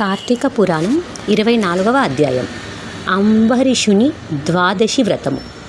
కార్తీక పురాణం ఇరవై నాలుగవ అధ్యాయం. అంబరీషుని ద్వాదశి వ్రతము.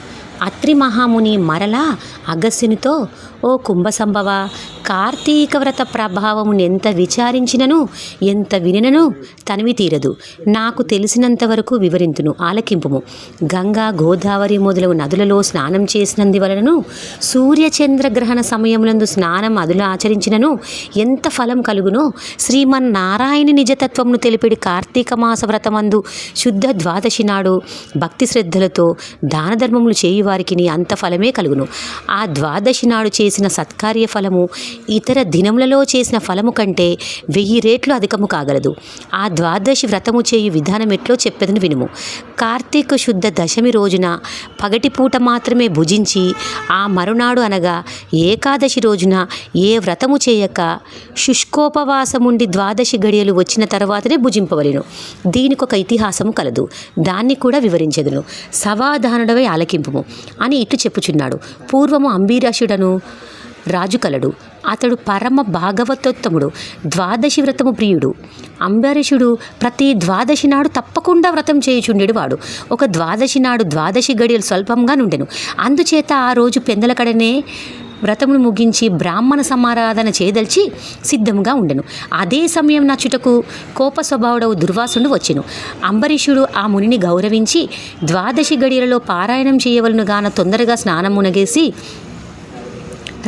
అత్రి మహాముని మరలా అగస్యునితో ఓ కుంభసంభవ కార్తీక వ్రత ప్రభావమును ఎంత విచారించినను ఎంత వినినను తనివి తీరదు. నాకు తెలిసినంతవరకు వివరింతును ఆలకింపుము. గంగా గోదావరి మొదలగు నదులలో స్నానం చేసినందువలనను వలనను గ్రహణ సమయములందు స్నానం అదులు ఆచరించినను ఎంత ఫలం కలుగునో శ్రీమన్నారాయణ నిజతత్వమును తెలిపిడి కార్తీక మాస వ్రతమందు శుద్ధ ద్వాదశి నాడు భక్తి శ్రద్ధలతో దాన ధర్మములు వారికి అంత ఫలమే కలుగును. ఆ ద్వాదశి నాడు చేసిన సత్కార్య ఫలము ఇతర దినములలో చేసిన ఫలము కంటే వెయ్యి రేట్లు అధికము కాగలదు. ఆ ద్వాదశి వ్రతము చేయు విధానం ఎట్లో చెప్పేదని వినుము. కార్తీక శుద్ధ దశమి రోజున పగటిపూట మాత్రమే భుజించి ఆ మరునాడు అనగా ఏకాదశి రోజున ఏ వ్రతము చేయక శుష్కోపవాసముండి ద్వాదశి గడియలు వచ్చిన తర్వాతనే భుజింపవలెను. దీనికి ఒక ఇతిహాసము కలదు. దాన్ని కూడా వివరించదును. సవాధానుడవై ఆలకింపుము. అని ఇట్లు చెప్పుచున్నాడు. పూర్వము అంబీరాశుడను రాజు కలడు అతడు పరమ భాగవతోత్తముడు ద్వాదశి వ్రతము ప్రియుడు. అంబరీషుడు ప్రతి ద్వాదశి నాడు తప్పకుండా వ్రతం చేయుచుండెడు వాడు. ఒక ద్వాదశి నాడు ద్వాదశి గడియలు స్వల్పంగా నుండెను. అందుచేత ఆ రోజు పెందలకడనే వ్రతమును ముగించి బ్రాహ్మణ సమారాధన చేయదలిచి సిద్ధముగా ఉండెను. అదే సమయం నచ్చుటకు కోప స్వభావుడవు దుర్వాసుడు వచ్చెను. అంబరీషుడు ఆ మునిని గౌరవించి ద్వాదశి గడియలలో పారాయణం చేయవలనుగాన తొందరగా స్నానం మునగేసి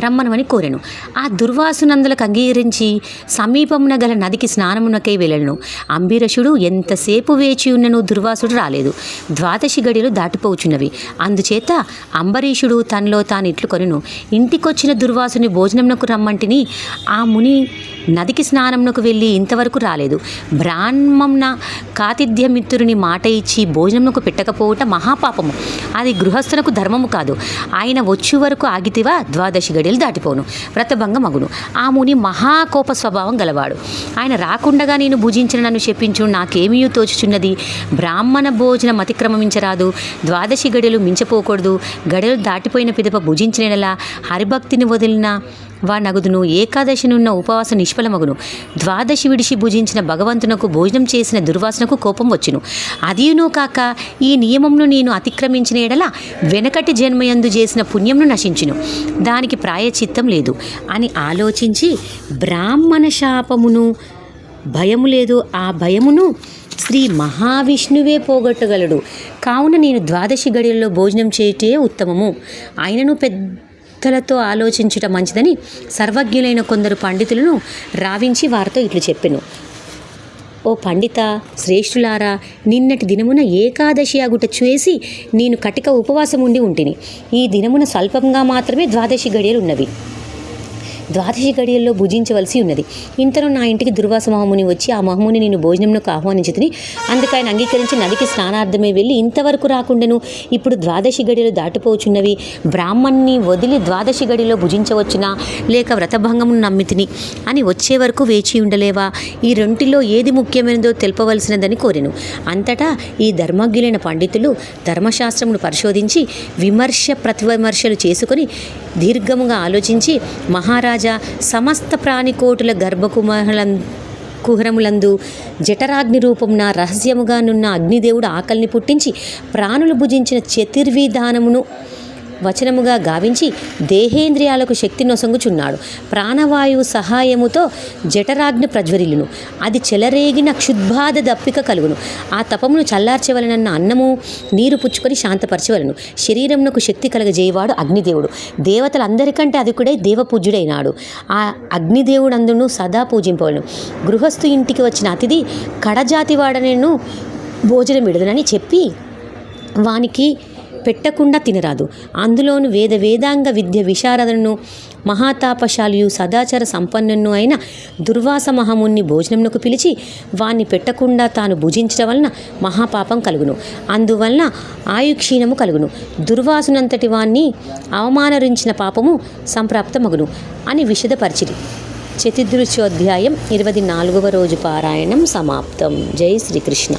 రమ్మనమని కోరెను. ఆ దుర్వాసునందులకు అంగీకరించి సమీపమున గల నదికి స్నానమునకై వెళ్ళను. అంబీరషుడు ఎంతసేపు వేచి ఉన్నను దుర్వాసుడు రాలేదు. ద్వాదశి గడిలు దాటిపోచున్నవి అందుచేత అంబరీషుడు తనలో తాను ఇట్లు కొనును. ఇంటికొచ్చిన దుర్వాసుని భోజనమునకు రమ్మంటిని ఆ ముని నదికి స్నానంలోకి వెళ్ళి ఇంతవరకు రాలేదు. బ్రాహ్మణ కాతిథ్యమిత్రుని మాట ఇచ్చి భోజనంలోకి పెట్టకపోవట మహాపాపము. అది గృహస్థునకు ధర్మము కాదు. ఆయన వచ్చే వరకు ఆగితివా? ద్వాదశి గడియలు దాటిపోను వ్రతభంగ మగును. ఆ ముని మహాకోప స్వభావం గలవాడు. ఆయన రాకుండగా నేను భుజించిన నన్ను చెప్పించు నాకేమీ తోచుచున్నది? బ్రాహ్మణ భోజనం అతిక్రమించరాదు. ద్వాదశి గడియలు మించపోకూడదు. గడియలు దాటిపోయిన పిదప భుజించినలా హరిభక్తిని వదిలిన వా నగుదును ఏకాదశినున్న ఉపవాస నిష్ఫలమగును. ద్వాదశి విడిచి భుజించిన భగవంతునకు భోజనం చేసిన దుర్వాసనకు కోపం వచ్చును. అదియునో కాక ఈ నియమంను నేను అతిక్రమించిన ఎడల వెనకటి జన్మయందు చేసిన పుణ్యంను నశించును. దానికి ప్రాయచిత్తం లేదు. అని ఆలోచించి బ్రాహ్మణ శాపమును భయము లేదు ఆ భయమును శ్రీ మహావిష్ణువే పోగొట్టగలడు. కావున నేను ద్వాదశి గడియల్లో భోజనం చేయటే ఉత్తమము. ఆయనను పెద్ద పెద్దలతో ఆలోచించుట మంచిదని సర్వజ్ఞులైన కొందరు పండితులను రావించి వారితో ఇట్లు చెప్పెను. ఓ పండిత శ్రేష్ఠులారా నిన్నటి దినమున ఏకాదశి అగుట చేసి నేను కటిక ఉపవాసం ఉండి ఉంటిని. ఈ దినమున స్వల్పంగా మాత్రమే ద్వాదశి గడియలు ఉన్నవి. ద్వాదశి గడియల్లో భుజించవలసి ఉన్నది. ఇంతలో నా ఇంటికి దుర్వాస మహముని వచ్చి ఆ మహముని నేను భోజనంలోకి ఆహ్వానించుతుని. అందుకు ఆయన అంగీకరించి నదికి స్నానార్థమై వెళ్ళి ఇంతవరకు రాకుండాను. ఇప్పుడు ద్వాదశి గడియలు దాటిపోచున్నవి. బ్రాహ్మణ్ణి వదిలి ద్వాదశి గడిలో భుజించవచ్చునా? లేక వ్రతభంగమును నమ్మితిని? అని వచ్చే వరకు వేచి ఉండలేవా? ఈ రెంటిలో ఏది ముఖ్యమైనదో తెలపవలసినదని కోరెను. అంతటా ఈ ధర్మజ్ఞులైన పండితులు ధర్మశాస్త్రమును పరిశోధించి విమర్శ ప్రతివిమర్శలు చేసుకొని దీర్ఘముగా ఆలోచించి మహారాజా సమస్త ప్రాణికోటుల గర్భకుమహలం కుహరములందు జఠరాగ్ని రూపంన రహస్యముగానున్న అగ్నిదేవుడు ఆకలిని పుట్టించి ప్రాణులు భుజించిన చతుర్విధానమును వచనముగా గావించి దేహేంద్రియాలకు శక్తి నొసంగుచున్నాడు. ప్రాణవాయువు సహాయముతో జఠరాగ్ని ప్రజ్వరిల్లును. అది చెలరేగిన క్షుద్బాధ దప్పిక కలుగును. ఆ తపమును చల్లార్చవలనన్న అన్నము నీరు పుచ్చుకొని శాంతపరచవలను. శరీరమునకు శక్తి కలగజేయవాడు అగ్నిదేవుడు. దేవతలందరికంటే అధికుడై దేవపూజ్యుడైనాడు. ఆ అగ్నిదేవుడు అందును సదా పూజింపవలను. గృహస్థు ఇంటికి వచ్చిన అతిథి కడజాతి వాడనేను భోజనం విడదనని చెప్పి వానికి పెట్టకుండా తినరాదు. అందులోను వేద వేదాంగ విద్య విశారదను మహాతాపశాలియు సదాచార సంపన్నును అయిన దుర్వాస మహముని భోజనమునకు పిలిచి వాణ్ణి పెట్టకుండా తాను భుజించడం వలన మహాపాపం కలుగును. అందువలన ఆయుక్షీణము కలుగును. దుర్వాసునంతటి వాణ్ణి అవమానరించిన పాపము సంప్రాప్తమగును అని విషదపరిచిరి చతుర్దృశ్యోధ్యాయం ఇరవై నాలుగవ రోజు పారాయణం సమాప్తం. జై శ్రీకృష్ణ.